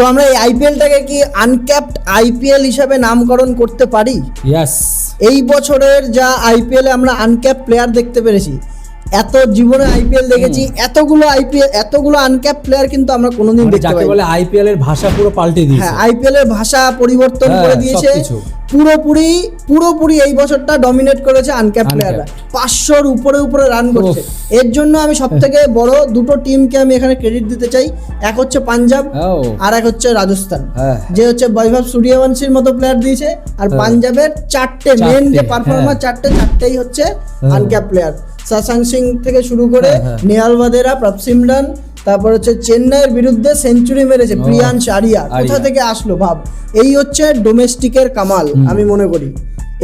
তো আমরা এই আইপিএলটাকে কি আনক্যাপড আইপিএল হিসাবে নামকরণ করতে পারি? ইয়াস এই বছরের যা আইপিএল এ আমরা আনক্যাপ প্লেয়ার দেখতে পেরেছি এত জীবনে আইপিএল দেখেছি এতগুলো আইপিএল এতগুলো আনক্যাপ প্লেয়ার কিন্তু আমরা কোনোদিন দেখতে পাই বলে আইপিএল এর ভাষা পুরো পাল্টে দিয়েছে। হ্যাঁ আইপিএল এর ভাষা পরিবর্তন হ্যাঁ, করে দিয়েছে। পুরোপুরি পুরোপুরি এই বছরটা ডমিনেট করেছে আনক্যাপ প্লেয়াররা পাঁচশোর উপরে উপরে রান করছে। এর জন্য আমি সব থেকে বড় দুটো টিমকে আমি এখানে ক্রেডিট দিতে চাই। এক হচ্ছে পাঞ্জাব আর এক হচ্ছে রাজস্থান। হ্যাঁ। যে হচ্ছে বৈভব সূর্যবংশীর মতো প্লেয়ার দিয়েছে। আর পাঞ্জাবের চারটে মেন যে পারফরমার হ্যাঁ। চারটে চারটেই হচ্ছে আনক্যাপ প্লেয়ার সাসাং সিং থেকে শুরু করে হ্যাঁ, হ্যাঁ। নেহাল বাদেরা প্রপসিমরান তারপর হচ্ছে চেন্নাইয়ের বিরুদ্ধে সেঞ্চুরি মেরেছে ও, প্রিয়ান আরিয়া। কোথা থেকে আসলো? ভাব এই হচ্ছে ডোমেস্টিকের কামাল আমি মনে করি।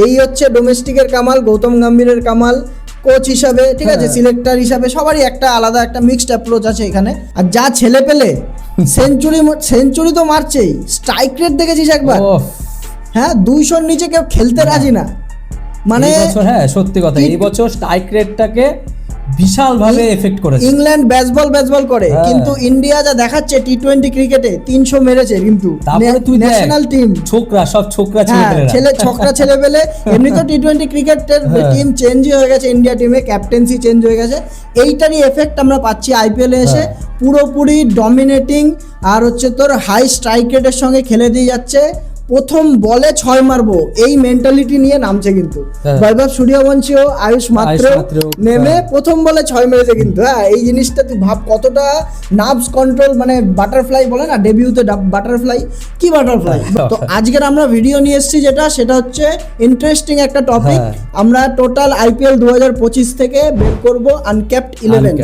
এই হচ্ছে ডোমেস্টিকের কামাল গৌতম গম্ভীরের কামাল কোচ হিসাবে ঠিক আছে হ্যাঁ। সিলেক্টর হিসাবে সবারই একটা আলাদা একটা মিক্সড অ্যাপ্রোচ আছে এখানে। আর যা ছেলে পেলে সেঞ্চুরি সেঞ্চুরি তো মারছেই। স্ট্রাইক রেট দেখেছিস একবার? হ্যাঁ দুইশোর নিচে কেউ খেলতে রাজি না। মানে হ্যাঁ সত্যি কথা এই বছর স্ট্রাইক রেটটাকে বিশাল ভাবে এফেক্ট করেছে। ইংল্যান্ড ব্যাসবল ব্যাসবল করে। হ্যাঁ। কিন্তু ইন্ডিয়া যা দেখাচ্ছে টি টোয়েন্টি ক্রিকেটে তিনশো মেরেছে কিন্তু। তারপরে তুই ন্যাশনাল টিম ছোকরা সব ছোকরা হ্যাঁ ছেলে ছেলে ছকরা ছেলে পেলে এমনি তো টি টোয়েন্টি ক্রিকেটের। টিম চেঞ্জই হয়ে গেছে ইন্ডিয়া টিমে ক্যাপ্টেন্সি চেঞ্জ হয়ে গেছে। এইটারই এফেক্ট আমরা পাচ্ছি আইপিএল এসে। হ্যাঁ। পুরোপুরি ডমিনেটিং আর হচ্ছে তোর হাই স্ট্রাইক রেটের সঙ্গে খেলে দিয়ে যাচ্ছে। প্রথম বলে ছয় মারবো এই মেন্টালিটি নিয়ে নামছে কিন্তু হ্যাঁ। বৈভব সূর্যবংশীও আয়ুষ মাত্র নেমে হ্যাঁ। প্রথম বলে ছয় মেরেছে কিন্তু হ্যাঁ এই জিনিসটা তুই ভাব কতটা নার্ভস কন্ট্রোল মানে বাটারফ্লাই বলে না ডেবিউতে বাটারফ্লাই কি বাটারফ্লাই হ্যাঁ। তো আজকের আমরা ভিডিও নিয়ে এসেছি যেটা সেটা হচ্ছে ইন্টারেস্টিং একটা টপিক। আমরা টোটাল আইপিএল দু হাজার পঁচিশ থেকে বের করব আনক্যাপড ইলেভেন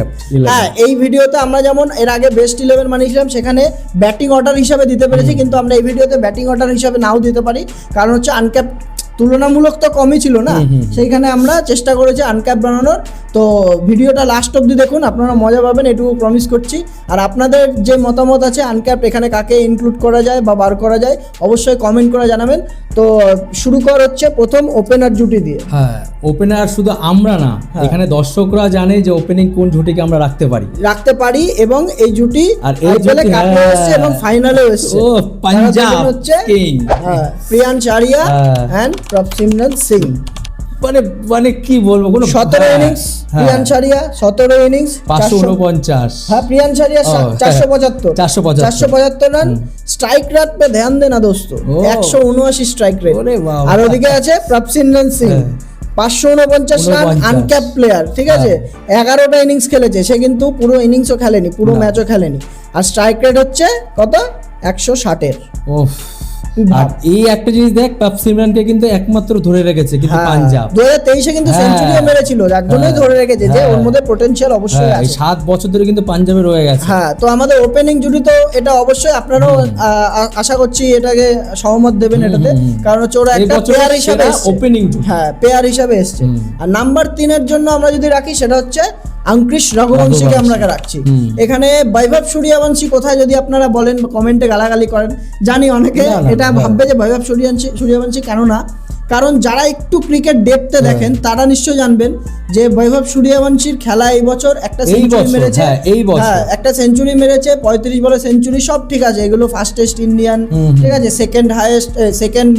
হ্যাঁ এই ভিডিওতে আমরা যেমন এর আগে বেস্ট ইলেভেন মানিয়েছিলাম সেখানে ব্যাটিং অর্ডার হিসাবে দিতে পেরেছি কিন্তু আমরা এই ভিডিওতে ব্যাটিং অর্ডার হিসাবে নাও দিতে পারি। কারণ হচ্ছে আনক্যাপ তুলনামূলক তো কমই ছিল না। সেইখানে আমরা চেষ্টা করেছি আনক্যাপ বানানোর। তো ভিডিওটা লাস্ট অব্দি দেখুন আপনারা মজা পাবেন এটুকু প্রমিস করছি। আর আপনাদের যে মতামত আছে আনক্যাপ এখানে কাকে ইনক্লুড করা যায় বা বার করা যায় অবশ্যই কমেন্ট করে জানাবেন। তো শুরু কর হচ্ছে প্রথম ওপেনার জুটি দিয়ে। হ্যাঁ। ওপেনার শুধু আমরা না হ্যাঁ। এখানে দর্শকরা জানে যে ওপেনিং কোন ঝুটিকে আমরা রাখতে পারি রাখতে পারি এবং এই জুটি আর এই জুটি, কাপে হ্যাঁ। এবং ফাইনালেও এসছে ও, পাঞ্জাব হচ্ছে কিং। হ্যাঁ, প্রিয়ান চারিয়া হ্যাঁ। অ্যান্ড সিং মানে মানে কি বলব কোনো সতেরো ইনিংস হ্যাঁ। প্রিয়ান চারিয়া সতেরো ইনিংস পাঁচশো উনপঞ্চাশ হ্যাঁ প্রিয়ান চারিয়া চারশো পঁচাত্তর 475 চারশো পঁচাত্তর রান স্ট্রাইক রেট पे ধ্যান দেনা দোস্ত ও। একশো উনআশি স্ট্রাইক রেট আর ওদিকে আছে প্রপসিমরন সিং। পাঁচশো উনপঞ্চাশ রান আনক্যাপ প্লেয়ার ঠিক আছে? এগারোটা ইনিংস খেলেছে সে কিন্তু পুরো ইনিংসও খেলেনি পুরো ম্যাচও খেলেনি। আর স্ট্রাইক রেট হচ্ছে কত? একশো ষাটের। আর এই একটা জিনিস দেখ পাপ সিমরানকে কিন্তু একমাত্র ধরে রেখেছে কিন্তু হ্যাঁ। পাঞ্জাব দু হাজার তেইশে কিন্তু হ্যাঁ। সেঞ্চুরিও মেরেছিল যার জন্যই হ্যাঁ। ধরে রেখেছে যে ওর হ্যাঁ। মধ্যে পোটেনশিয়াল অবশ্যই হ্যাঁ আছে সাত বছর ধরে কিন্তু পাঞ্জাবে রয়ে গেছে হ্যাঁ তো আমাদের ওপেনিং জুটি তো এটা অবশ্যই আপনারাও আশা করছি এটাকে সহমত দেবেন এটাতে। কারণ হচ্ছে ওরা একটা পেয়ার হিসাবে জুটি। হ্যাঁ পেয়ার হিসাবে এসছে আর নাম্বার তিনের জন্য আমরা যদি রাখি সেটা হচ্ছে আঙ্কৃশ রঘুবংশীকে আমরা রাখছি এখানে বৈভব সূর্যবংশী কোথায় যদি আপনারা বলেন কমেন্টে গালাগালি করেন জানি অনেকে এটা। ভাববে যে বৈভব সূর্যবংশী সূর্যবংশী কেন না কারণ যারা একটু ক্রিকেট ডেপতে হ্যাঁ। দেখেন তারা নিশ্চয় জানবেন যে বৈভব সূর্যবংশীর খেলা এই বছর একটা সেঞ্চুরি মেরেছে হ্যাঁ। হ্যাঁ একটা সেঞ্চুরি মেরেছে পঁয়ত্রিশ বলে সেঞ্চুরি সব ঠিক আছে এগুলো ফাস্টেস্ট ইন্ডিয়ান। ঠিক আছে সেকেন্ড হাইয়েস্ট সেকেন্ড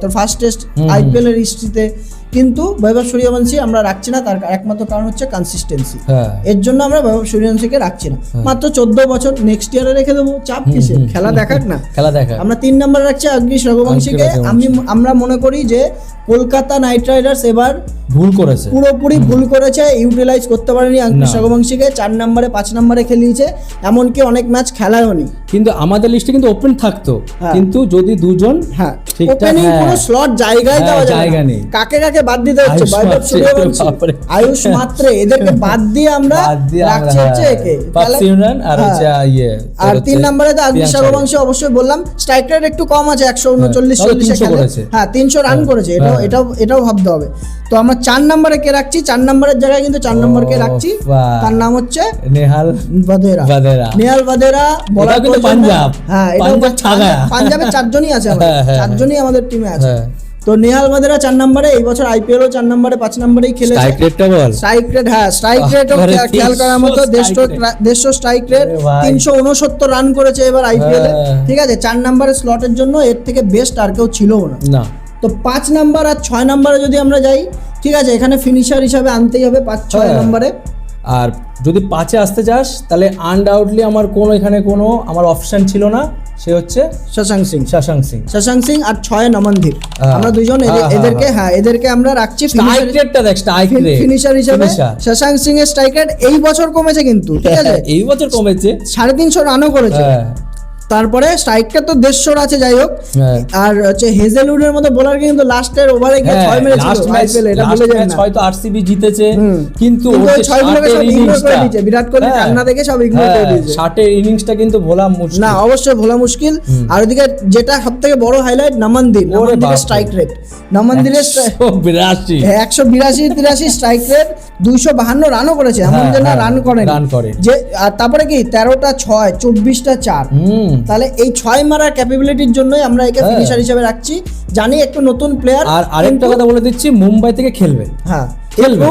তোর ফাস্টেস্ট হুম, আইপিএল এর হিস্ট্রিতে কিন্তু বৈভব সূর্যবংশী আমরা রাখছি না তার একমাত্র কারণ হচ্ছে কনসিস্টেন্সি হ্যাঁ। এর জন্য আমরা বৈভব সূর্যবংশীকে রাখছি না। মাত্র চোদ্দ বছর নেক্সট ইয়ারে রেখে দেবো চাপ কিসে খেলা দেখাক না। খেলা দেখা আমরা তিন নম্বর রাখছি অগ্নিশ রঘুবংশীকে। আমি আমরা মনে করি যে কলকাতা নাইট রাইডার্স এবার ভুল করেছে। পুরোপুরি ভুল করেছে ইউটিলাইজ করতে পারেনি অঙ্কিশ না। রঘুবংশীকে চার নম্বরে পাঁচ নম্বরে খেলিয়েছে এমনকি অনেক ম্যাচ খেলায়ও নি। কিন্তু আমাদের লিস্টে কিন্তু ওপেন থাকতো। হ্যাঁ। কিন্তু যদি দুজন হ্যাঁ। ওপেনিং। কোনো স্লট জায়গায় হ্যাঁ, দেওয়া জায়গা নেই। কাকে কাকে বাদ দিতে হচ্ছে? বৈভব সূর্যবংশী আয়ুষ মাত্রে এদেরকে বাদ দিয়ে আমরা রাখছি হচ্ছে হ্যাঁ, একে। সিমরান আর। হচ্ছে ইয়ে আর তিন নম্বরে তো প্রিয়াঙ্কা রঘুবংশী অবশ্যই বললাম স্ট্রাইক রেট একটু কম আছে একশো উনচল্লিশ চল্লিশে 300 খেলে। হ্যাঁ তিনশো রান করেছে এটাও। এটাও এটাও ভাবতে হবে। তো আমরা চার নম্বরে কে রাখছি? চার নম্বরের জায়গায় কিন্তু চার ও, নম্বরকে রাখছি তার নাম হচ্ছে নেহাল বাদেরা। বাদেরা। নেহাল বাদেরা বলার কিন্তু পাঞ্জাব। হ্যাঁ এটাও পাঞ্জাব চারজনই আছে আমাদের। হ্যাঁ, হ্যাঁ। চারজনই আমাদের টিমে আছে। হ্যাঁ। তো নেহাল বাদেরা চার নম্বরে এই বছর আইপিএল ও চার নম্বরে পাঁচ নম্বরেই খেলে স্ট্রাইক রেটটা বল। স্ট্রাইক রেট হ্যাঁ স্ট্রাইক এবারে খেয়াল করার মতো 300 দেড়শো দেড়শো স্ট্রাইক রেট। তিনশো উনসত্তর রান করেছে এবার আইপিএল এ। হ্যাঁ। ঠিক আছে চার নম্বরের স্লটের জন্য এর থেকে বেস্ট আর কেউ ছিল না। না। তো পাঁচ নাম্বার আর ছয় নাম্বারে যদি আমরা যাই ঠিক আছে এখানে ফিনিশার হিসাবে আনতেই হবে পাঁচ ছয় হ্যাঁ। নম্বরে। আর যদি পাঁচে আসতে চাস তাহলে আনডাউটলি আমার কোনো এখানে কোনো আমার অপশন ছিল না। সে হচ্ছে শশাঙ্ক সিং। শাশাঙ্ক সিং। শশাঙ্ক সিং আর ছয় নমনদীপ। হ্যাঁ। আমরা দুজন হ্যাঁ, এদেরকে হ্যাঁ। এদেরকে আমরা রাখছি স্ট্রাইক রেটটা দেখ স্ট্রাইক রেট ফিনিশার হিসাবে। শশাঙ্ক সিং এর স্ট্রাইক রেট এই বছর কমেছে কিন্তু ঠিক আছে? এই বছর কমেছে। সাড়ে তিনশো রানও করেছে। তারপরে স্ট্রাইকটা তো দেড়শোর আছে যাই হোক। হ্যাঁ। আর হচ্ছে হেজেলউডের মতো বোলারকে কিন্তু লাস্টের ওভারে গিয়ে ছয় মেরেছিল লাস্ট ম্যাচ এটা ভুলে যায় না। হয়তো আরসিবি জিতেছে কিন্তু কিন্তু ওর ওই যে ছয়গুলোকে সব ignore করে দিয়েছে। বিরাট কোহলি হ্যাঁ, কান্না দেখে সব ignore করে হ্যাঁ, দিয়েছে। ষাটের ইনিংসটা কিন্তু ভোলা মুশকিল। না অবশ্যই ভোলা মুশকিল। আর ওদিকে যেটা সব থেকে বড় হাইলাইট নামানদির। ওরে নামানদিরের স্ট্রাইক রেট নামানদিরের একশো বিরাশি। একশো বিরাশি তিরাশি স্ট্রাইক রেট দুইশো বাহান্ন রানও করেছে এমন যে না রান করেন। রান করে। যে আর তারপরে কি তেরোটা ছয় চব্বিশটা চার। হুম। তাহলে এই ছয় মারার ক্যাপাবিলিটির জন্যই আমরা একে হ্যাঁ। ফিনিশার হিসেবে রাখছি। জানি একটু নতুন প্লেয়ার আর আরেকটা কথা বলে দিচ্ছি মুম্বাই থেকে খেলবে। হ্যাঁ খেলবে।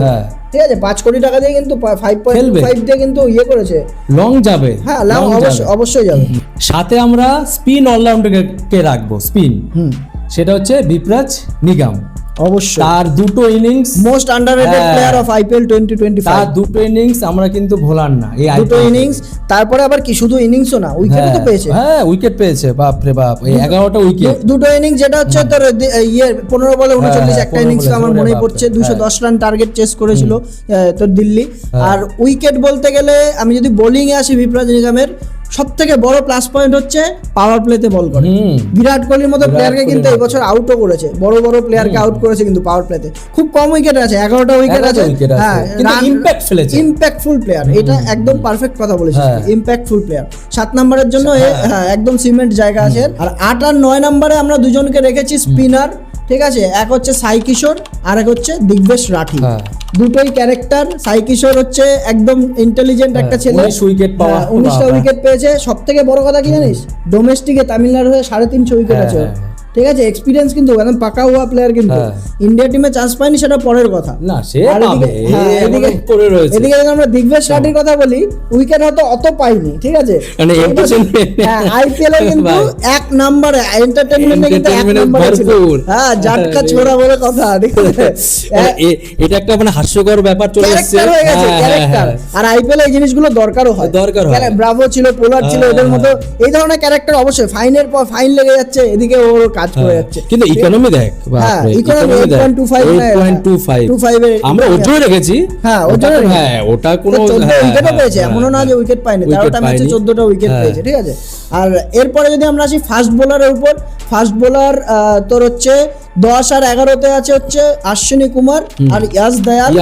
হ্যাঁ। ঠিক আছে পাঁচ কোটি টাকা দিয়ে কিন্তু ফাইভ পয়েন্ট। ফাইভ দিয়ে কিন্তু ইয়ে করেছে। লং যাবে। হ্যাঁ long অবশ্যই অবশ্যই যাবে। সাথে আমরা স্পিন অলরাউন্ডারকে রাখব? Spin hmm. সেটা হচ্ছে বিপ্রাজ নিগম। অবশ্যই। তার দুটো ইনিংস মোস্ট আন্ডাররেটেড হ্যাঁ। Player of IPL twenty twenty তার দুটো ইনিংস আমরা কিন্তু ভোলার না এই দুটো ইনিংস তারপরে আবার কি শুধু ইনিংসও না উইকেটও তো হ্যাঁ, পেয়েছে। হ্যাঁ উইকেট পেয়েছে বাপ রে বাপ এই এগারোটা উইকেট দুটো ইনিংস যেটা হচ্ছে তোর ইয়ে পনেরো বলে উনচল্লিশ হ্যাঁ, একটা ইনিংস আমার বাপরে, পড়ছে দুশো হ্যাঁ। দশ রান টার্গেট চেস করেছিল তোর দিল্লি। আর উইকেট বলতে গেলে আমি যদি বোলিং এ আসি বিপ্রাজ নিগমের সব থেকে বড় প্লাস পয়েন্ট হচ্ছে পাওয়ার প্লেতে বল করে। বিরাট কোহলির মতো প্লেয়ারকে কিন্তু এই মতো। বছর আউটও করেছে। বড় বড় প্লেয়ারকে আউট করেছে কিন্তু পাওয়ার প্লেতে খুব কম উইকেট আছে এগারোটা উইকেট আছে। হ্যাঁ কিন্তু impact ফেলেছে। ইম্প্যাক্টফুল প্লেয়ার এটা একদম পারফেক্ট কথা বলেছিস হ্যাঁ। ইম্প্যাক্টফুল প্লেয়ার সাত নম্বরের জন্য হ্যাঁ। একদম সিমেন্ট জায়গা আছে। আর আট আর নয় নম্বরে আমরা দুজনকে রেখেছি স্পিনার ঠিক আছে? এক হচ্ছে সাই কিশোর আর এক হচ্ছে দিগবেশ রাঠি। হ্যাঁ। দুটোই ক্যারেক্টার সাই কিশোর হচ্ছে একদম ইন্টেলিজেন্ট একটা ছেলে। উনিশ পাওয়া। হ্যাঁ, উনিশটা উইকেট পেয়েছে। সব থেকে বড় কথা কি জানিস? ডোমেস্টিকে তামিলনাড়ু হয়ে সাড়ে তিনশো উইকেট হ্যাঁ, আছে। হ্যাঁ, ঠিক আছে এক্সপিরিয়েন্স কিন্তু একদম পাকা হওয়া প্লেয়ার কিন্তু। হ্যাঁ। ইন্ডিয়া টিমে চান্স পায়নি সেটা পরের কথা। না সে পাবে এদিকে- হ্যাঁ, এদিকে পড়ে রয়েছে। এদিকে যদি আমরা দিগ্বেশ রাঠির কথা বলি উইকেট হয়তো অত পাইনি ঠিক আছে? মানে হ্যাঁ আইপিএল এ কিন্তু এক নম্বরে এন্টারটেইনমেন্টে কিন্তু এক নম্বরে ছিল। হ্যাঁ জাটকা। ছোড়া বলে কথা ঠিক আছে? মানে এটা একটা মানে হাস্যকর ব্যাপার চলে এসেছে। ক্যারেক্টার হয়ে গেছে হ্যাঁ, হ্যাঁ, ক্যারেক্টার হ্যাঁ। আর আইপিএল এই জিনিসগুলো দরকারও হয়। দরকার হয়। ব্রাভো ছিল পোলার ছিল হ্যাঁ, এদের মতো। হ্যাঁ। এই ধরনের ক্যারেক্টার অবশ্যই ফাইনের পর ফাইন লেগে যাচ্ছে এদিকে ওর কাজ করে হ্যাঁ। যাচ্ছে। কিন্তু ইকোনমি দেখ হ্যাঁ, বাপরে, economy economy দেখ, 8.25 না, 8.25 আমরা ওটাই রেখেছি। হ্যাঁ, হ্যাঁ ওটা কোনো হ্যাঁ, উইকেটও পেয়েছে এমনও না যে। উইকেট পায়নি। Wicket তেরোটা ম্যাচে পায়নি। চোদ্দটা উইকেট। পেয়েছে ঠিক আছে? আর এরপরে যদি আমরা আসি ফাস্ট বোলারের উপর ফাস্ট বোলার তোর হচ্ছে দশ আর এগারোতে আছে হচ্ছে আশ্বিনী কুমার আর ইয়াস দয়াল।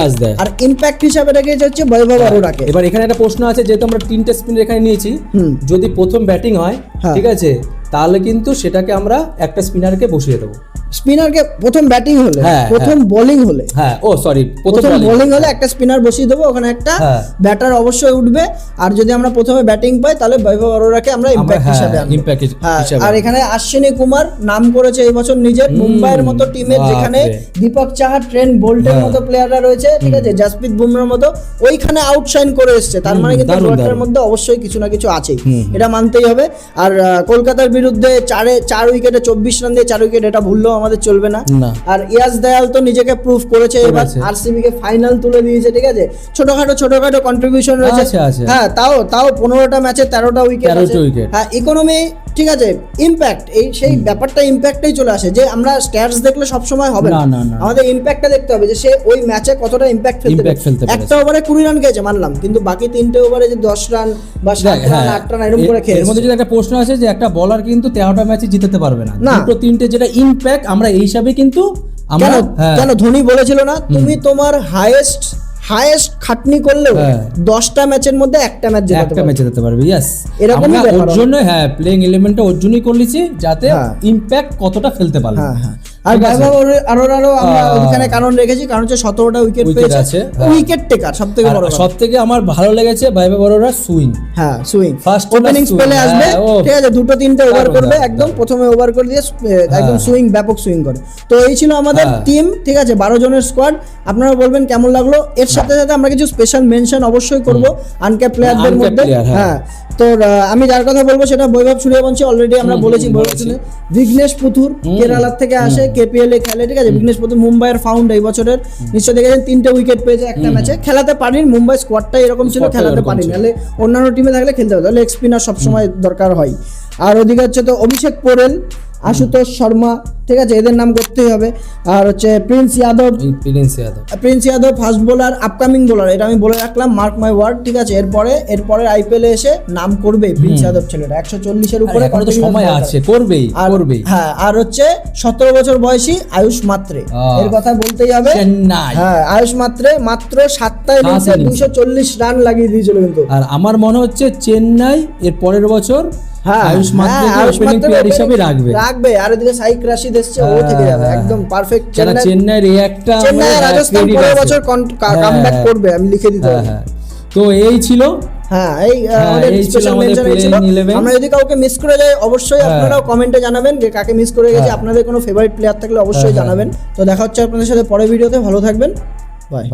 আর ইম্প্যাক্ট হিসাবে রেখেছে হচ্ছে বৈভব অরোরাকে এবার এখানে একটা প্রশ্ন আছে যেহেতু আমরা তিনটে স্পিন এখানে নিয়েছি। যদি প্রথম ব্যাটিং হ্যাঁ। ঠিক আছে তাহলে কিন্তু সেটাকে আমরা একটা স্পিনারকে বসিয়ে দেবো। স্পিনারকে প্রথম ব্যাটিং হলে হ্যাঁ, প্রথম বোলিং হলে। হ্যাঁ ও সরি প্রথম বোলিং হলে একটা স্পিনার বসিয়ে দেবো ওখানে একটা হ্যাঁ। ব্যাটার অবশ্যই উঠবে। আর যদি আমরা প্রথমে ব্যাটিং পাই তাহলে বৈভব অরোরাকে আমরা ইম্প্যাক্ট হ্যাঁ, হিসাবে হ্যাঁ, হিসাবে। আর এখানে আশ্বিনী কুমার নাম করেছে এই বছর নিজের মুম্বাইয়ের মতো টিমের যেখানে দীপক চাহার ট্রেন বোল্টের হ্যাঁ। মতো প্লেয়াররা রয়েছে ঠিক আছে জাসপ্রীত বুমরার মতো ওইখানে আউটশাইন করে এসছে। তার মানে কিন্তু মধ্যে অবশ্যই কিছু না কিছু আছেই। হুম, এটা মানতেই হবে। আর কলকাতার বিরুদ্ধে চারে চার উইকেটে চব্বিশ রান দিয়ে চার উইকেট এটা ভুললেও আমাদের চলবে না। আর ইয়াস দয়াল তো নিজেকে প্রুফ করেছে এবার আর আরসিবি কে ফাইনাল তুলে দিয়েছে ঠিক আছে? ছোটখাটো ছোটখাটো কন্ট্রিবিউশন রয়েছে। হ্যাঁ তাও তাও পনেরোটা ম্যাচে তেরোটা উইকেট 13টা হ্যাঁ ইকোনমি ঠিক আছে? ইম্প্যাক্ট এই সেই ব্যাপারটা ইম্প্যাক্টটাই চলে আসে যে আমরা স্ট্যাটস দেখলে সব সময় হবে না। আমাদের ইম্প্যাক্টটা দেখতে হবে যে সে ওই ম্যাচে কতটা ইম্প্যাক্ট ফেলতে একটা ওভারে কুড়ি রান খেয়েছে মানলাম। কিন্তু বাকি তিনটে ওভারে যে দশ রান বা সাত রান হ্যাঁ, আট রান এরকম করে এর- এর মধ্যে যদি একটা প্রশ্ন আছে যে একটা বলার কিন্তু তেরোটা ম্যাচে জিতাতে পারবে না। দুটো তিনটে যেটা ইম্প্যাক্ট আমরা এই হিসাবে কিন্তু আমরা কেন? হ্যাঁ, কেন? ধোনি বলেছিল না তুমি তোমার হাইয়েস্ট হাইয়েস্ট খাটনি করলেও হ্যাঁ। দশটা ম্যাচের মধ্যে একটা ম্যাচ জেতাতে একটা ম্যাচ যেতে পারবে ইয়াস এরকম ওর জন্য হ্যাঁ প্লেইং এলিমেন্টটা ওর জন্যই করলিছি যাতে। ইম্প্যাক্ট কতটা ফেলতে পারে হ্যাঁ হ্যাঁ। আর? আমরা কারণ রেখেছি কারণ হচ্ছে সতেরোটা উইকেট পেয়েছে। আছে, হ্যাঁ। উইকেট টেকার সব থেকে বড় সব থেকে আমার ভালো লেগেছে ভাইবে বড়রা সুইং। হ্যাঁ সুইং। First ওপেনিং স্পেলে আসবে হ্যাঁ, ঠিক আছে দুটো তিনটে ওভার করবে একদম। প্রথমে ওভার করে দিয়ে একদম সুইং ব্যাপক সুইং করে। তো এই ছিল আমাদের হ্যাঁ। টিম ঠিক আছে বারো জনের স্কোয়াড আপনারা বলবেন কেমন লাগল? এর সাথে সাথে আমরা কিছু স্পেশাল মেনশন অবশ্যই করব আনক্যাপ প্লেয়ারদের মধ্যে। হ্যাঁ। তো আমি যার কথা বলব সেটা বৈভব সূর্যবংশী অলরেডি আমরা বলেছি বিঘ্নেশ পুথুর কেরালার থেকে আসে কেপিএল এ খেলে ঠিক আছে? বিঘ্নেশ পুথুর মুম্বাইয়ের ফাউন্ড এই বছরের। নিশ্চয় দেখেছেন তিনটে উইকেট পেয়েছে একটা ম্যাচে খেলাতে পারেনি মুম্বাই স্কোয়াডটা এরকম ছিল খেলাতে পারেনি। তাহলে নাহলে অন্যান্য টিমে থাকলে খেলতে হবে তাহলে স্পিনার সবসময় দরকার হয়। আর ওদিকে হচ্ছে তো অভিষেক পোরেল আশুতোষ শর্মা ঠিক আছে এদের নাম করতেই হবে। আর হচ্ছে Prince Yadav Prince Yadav Prince Yadav fast bowler upcoming bowler এটা আমি বলে রাখলাম মার্ক মাই ওয়ার্ড ঠিক আছে? এরপরে এরপরে আইপিএলে এসে নাম করবে প্রিন্স যাদব ছেলেটা একশো চল্লিশের উপরে সময় আছে করে। করবেই করবেই। হ্যাঁ আর হচ্ছে সতেরো বছর বয়সী আয়ুষ মাত্রে। এর কথা বলতেই হবে। হ্যাঁ আয়ুষ মাত্রে মাত্র সাতটা ইনিংসে। দুইশো চল্লিশ রান লাগিয়ে দিয়েছিল কিন্তু। আর আমার মনে হচ্ছে চেন্নাই এর পরের বছর হ্যাঁ আয়ুষ মাত্রকে হ্যাঁ, ওপেনিং প্লেয়ার হিসেবে রাখবে। রাখবে আর এদিকে সাইক রাশিদ এসছে ও থেকে যাবে হ্যাঁ, একদম পারফেক্ট কেন চেন্নাইয়ের এই একটা চেন্নাই মানে রাজস্থান পরের বছর হ্যাঁ, কামব্যাক করবে আমি লিখে দিতে। তো এই ছিল। হ্যাঁ এই আমাদের স্পেশাল মেনশন ছিল। playing 11 আমরা যদি কাউকে মিস করে যাই অবশ্যই। আপনারাও কমেন্টে জানাবেন যে কাকে মিস করে গেছে। আপনাদের কোনো ফেভারিট প্লেয়ার থাকলে অবশ্যই। জানাবেন। তো দেখা হচ্ছে আপনাদের সাথে পরের ভিডিওতে ভালো থাকবেন। বাই